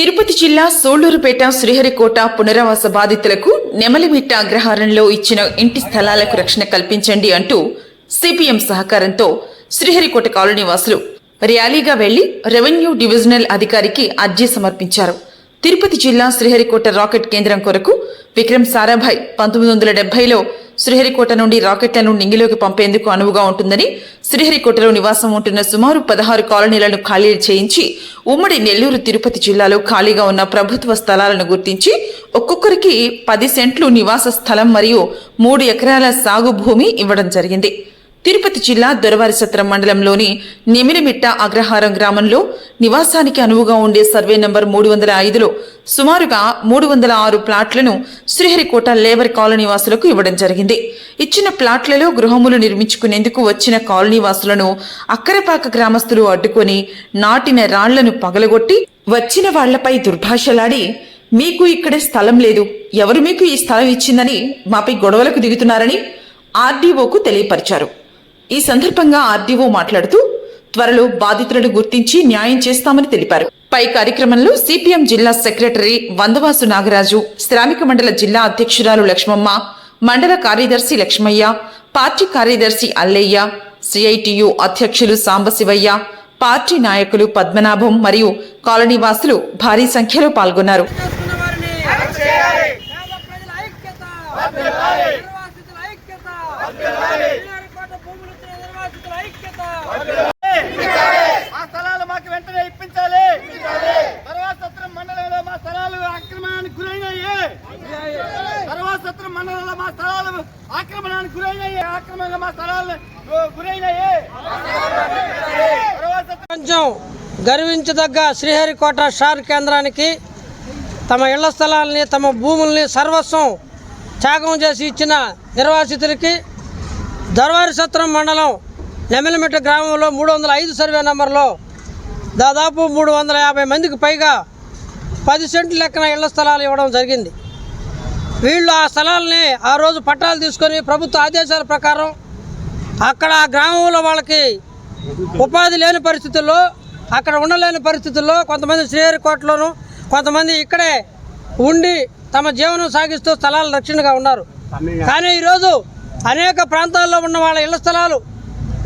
తిరుపతి జిల్లా సోళ్ళూరుపేట శ్రీహరికోట పునరావాస బాధితులకు నెమలిమిట్ట అగ్రహారంలో ఇచ్చిన ఇంటి స్థలాలకు రక్షణ కల్పించండి అంటూ సిపిఎం సహకారంతో శ్రీహరికోట కాలనీ వాసులు ర్యాలీగా వెళ్ళి రెవెన్యూ డివిజనల్ అధికారికి అర్జీ సమర్పించారు. తిరుపతి జిల్లా శ్రీహరికోట రాకెట్ కేంద్రం కొరకు విక్రమ్ సారాభాయ్ పంతొమ్మిది వందల డెబ్బైలో శ్రీహరికోట నుండి రాకెట్లను నింగిలోకి పంపేందుకు అనువుగా ఉంటుందని శ్రీహరికోటలో నివాసం ఉంటున్న సుమారు పదహారు కాలనీలను ఖాళీ చేయించి ఉమ్మడి నెల్లూరు తిరుపతి జిల్లాలో ఖాళీగా ఉన్న ప్రభుత్వ స్థలాలను గుర్తించి ఒక్కొక్కరికి పది సెంట్లు నివాస స్థలం మరియు మూడు ఎకరాల సాగు భూమి ఇవ్వడం జరిగింది. తిరుపతి జిల్లా దొరవారిసత్రం మండలంలోని నిమిలిమిట్ట అగ్రహారం గ్రామంలో నివాసానికి అనువుగా ఉండే సర్వే నంబర్ మూడు వందల ఐదులో సుమారుగా మూడు వందల ఆరు ప్లాట్లను శ్రీహరికోట లేబర్ కాలనీ వాసులకు ఇవ్వడం జరిగింది. ఇచ్చిన ప్లాట్లలో గృహములు నిర్మించుకునేందుకు వచ్చిన కాలనీ వాసులను అక్కరపాక గ్రామస్తులు అడ్డుకొని నాటిన రాళ్ళను పగలగొట్టి వచ్చిన వాళ్ళపై దుర్భాషలాడి మీకు ఇక్కడ స్థలం లేదు. ఎవరు మీకు ఈ స్థలం ఇచ్చిందని మాపై గొడవలకు దిగుతున్నారని ఆర్డీఓకు తెలియపరిచారు. ఈ సందర్భంగా ఆర్డీఓ మాట్లాడుతూ త్వరలో బాధితులను గుర్తించి న్యాయం చేస్తామని తెలిపారు. పై కార్యక్రమంలో సిపిఎం జిల్లా సెక్రటరీ వందవాసు నాగరాజు శ్రామిక మండల జిల్లా అధ్యక్షురాలు లక్ష్మమ్మ మండల కార్యదర్శి లక్ష్మయ్య పార్టీ కార్యదర్శి అల్లయ్య సిఐటియు అధ్యక్షులు సాంబశివయ్య పార్టీ నాయకులు పద్మనాభం మరియు కాలనీవాసులు భారీ సంఖ్యలో పాల్గొన్నారు చేసుకున్న వారిని పేద ప్రజల ఐక్యత నిర్వాసితుల ఐక్యత శ్రీహరికోట భూములు ఇచ్చిన నిర్వాసితుల ఐక్యత మా స్థలాలు మాకు వెంటనే ఇప్పించాలి తర్వాత సత్రం మండలంలో మా స్థలాలు ఆక్రమణానికి గురైనాయి తర్వాత సత్రం మండలంలో మా స్థలాలు ఆక్రమణానికి గురైనాయి ఆక్రమణలో మా స్థలాలు గురైనాయి కొంచెం గర్వించదగ్గ శ్రీహరికోట షార్ కేంద్రానికి తమ ఇళ్ళ స్థలాల్ని తమ భూముల్ని సర్వస్వం త్యాగం చేసి ఇచ్చిన నిర్వాసితులకి దర్వారి సత్రం మండలం నెమిలిమిట్ట గ్రామంలో మూడు వందల ఐదు సర్వే నెంబర్లో దాదాపు మూడు వందల యాభై మందికి పైగా పది సెంట్లు లెక్కన ఇళ్ళ స్థలాలు ఇవ్వడం జరిగింది. వీళ్ళు ఆ స్థలాలని ఆ రోజు పట్టాలు తీసుకొని ప్రభుత్వ ఆదేశాల ప్రకారం అక్కడ ఆ గ్రామంలో వాళ్ళకి ఉపాధి లేని పరిస్థితుల్లో అక్కడ ఉండలేని పరిస్థితుల్లో కొంతమంది శ్రీహరికోటలోను కొంతమంది ఇక్కడే ఉండి తమ జీవనం సాగిస్తూ స్థలాలు రక్షణగా ఉన్నారు. కానీ ఈరోజు అనేక ప్రాంతాల్లో ఉన్న వాళ్ళ ఇళ్ళ స్థలాలు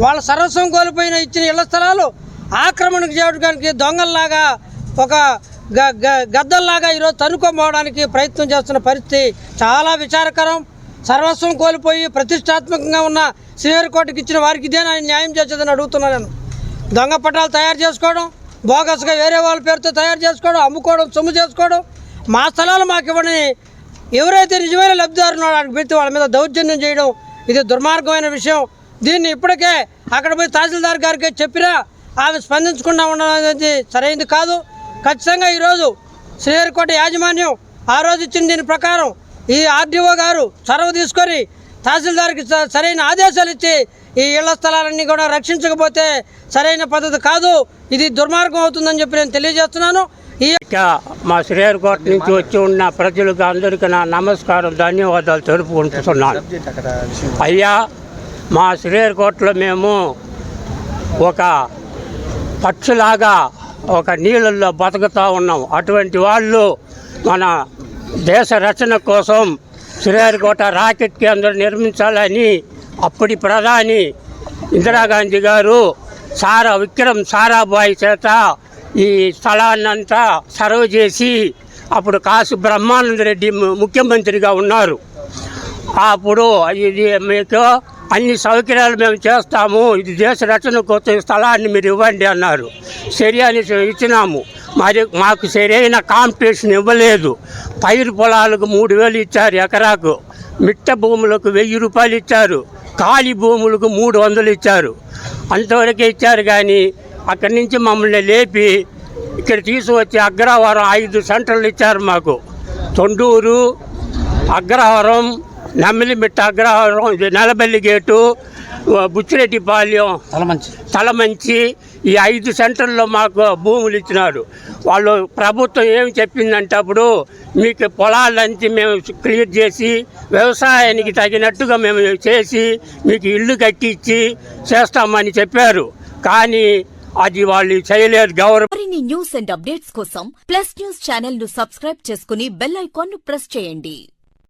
వాళ్ళ సర్వస్వం కోల్పోయిన ఇచ్చిన ఇళ్ళ స్థలాలు ఆక్రమణకు చేయడానికి దొంగల్లాగా ఒక గద్దల్లాగా ఈరోజు తనుకోపోవడానికి ప్రయత్నం చేస్తున్న పరిస్థితి చాలా విచారకరం. సర్వస్వం కోల్పోయి ప్రతిష్టాత్మకంగా ఉన్న శ్రీహరికోటకి ఇచ్చిన వారికి ఇదే నేను న్యాయం చేసేదని అడుగుతున్నాను. నేను దొంగ పట్టాలు తయారు చేసుకోవడం బోగస్గా వేరే వాళ్ళ పేరుతో తయారు చేసుకోవడం అమ్ముకోవడం సొమ్ము చేసుకోవడం మా స్థలాలు మాకు ఇవ్వని ఎవరైతే నిజమైన లబ్ధిదారులు వాడికి పెట్టి వాళ్ళ మీద దౌర్జన్యం చేయడం ఇది దుర్మార్గమైన విషయం. దీన్ని ఇప్పటికే అక్కడ పోయి తహసీల్దార్ గారికి చెప్పినా ఆమె స్పందించకుండా ఉండడం అనేది సరైనది కాదు. ఖచ్చితంగా ఈరోజు శ్రీహరికోట యాజమాన్యం ఆ రోజు ఇచ్చిన దీని ప్రకారం ఈ ఆర్డీఓ గారు చొరవ తీసుకొని తహసీల్దార్కి స- సరైన ఆదేశాలు ఇచ్చి ఈ ఇళ్ళ స్థలాలన్నీ కూడా రక్షించకపోతే సరైన పద్ధతి కాదు. ఇది దుర్మార్గం అవుతుందని చెప్పి నేను తెలియజేస్తున్నాను. ఈ మా శ్రీహరికోట నుంచి వచ్చి ఉన్న ప్రజలకు అందరికీ నా నమస్కారం ధన్యవాదాలు తెలుపుకుంటున్నాను. అయ్యా మా శ్రీహరికోటలో మేము ఒక పక్షులాగా ఒక నీళ్ళల్లో బతుకుతూ ఉన్నాం. అటువంటి వాళ్ళు మన దేశ రచన కోసం శ్రీహరికోట రాకెట్ కేంద్రం నిర్మించాలని అప్పటి ప్రధాని ఇందిరాగాంధీ గారు సారా విక్రమ్ సారాభాయ్ చేత ఈ స్థలాన్నంతా సర్వ్ చేసి అప్పుడు కాసు బ్రహ్మానంద రెడ్డి ముఖ్యమంత్రిగా ఉన్నారు. అప్పుడు ఇది మీకు అన్ని సౌకర్యాలు మేము చేస్తాము. ఇది దేశ రక్షణ కోసం స్థలాన్ని మీరు ఇవ్వండి అన్నారు. సరే అని ఇచ్చినాము. మరి మాకు సరైన కాంపిటీషన్ ఇవ్వలేదు. పైరు పొలాలకు మూడు వేలు ఇచ్చారు ఎకరాకు. మిట్ట భూములకు వెయ్యి రూపాయలు ఇచ్చారు. ఖాళీ భూములకు మూడు వందలు ఇచ్చారు. అంతవరకే ఇచ్చారు కానీ అక్కడి నుంచి మమ్మల్ని లేపి ఇక్కడ తీసుకొచ్చి అగ్రహారం ఐదు సెంటర్లు ఇచ్చారు మాకు. తొండూరు అగ్రహారం నమ్మిలిమిట్ట అగ్రహారం ఇది నెలబల్లి గేటు బుచ్చిరెడ్డిపాలెం తలమంచి. తలమంచి ఈ ఐదు సెంటర్లో మాకు భూములు ఇచ్చినారు. వాళ్ళు ప్రభుత్వం ఏమి చెప్పిందంటే అప్పుడు మీకు పొలాలంచి మేము క్లియర్ చేసి వ్యవసాయానికి తగినట్టుగా మేము చేసి మీకు ఇల్లు కట్టించి చేస్తామని చెప్పారు. కానీ అది వాళ్ళు చేయలేదు గౌరవం మరిన్ని న్యూస్ అండ్ అప్డేట్స్ కోసం ప్లస్ న్యూస్ ఛానల్ను సబ్స్క్రైబ్ చేసుకుని బెల్ ఐకాన్ను ప్రెస్ చేయండి.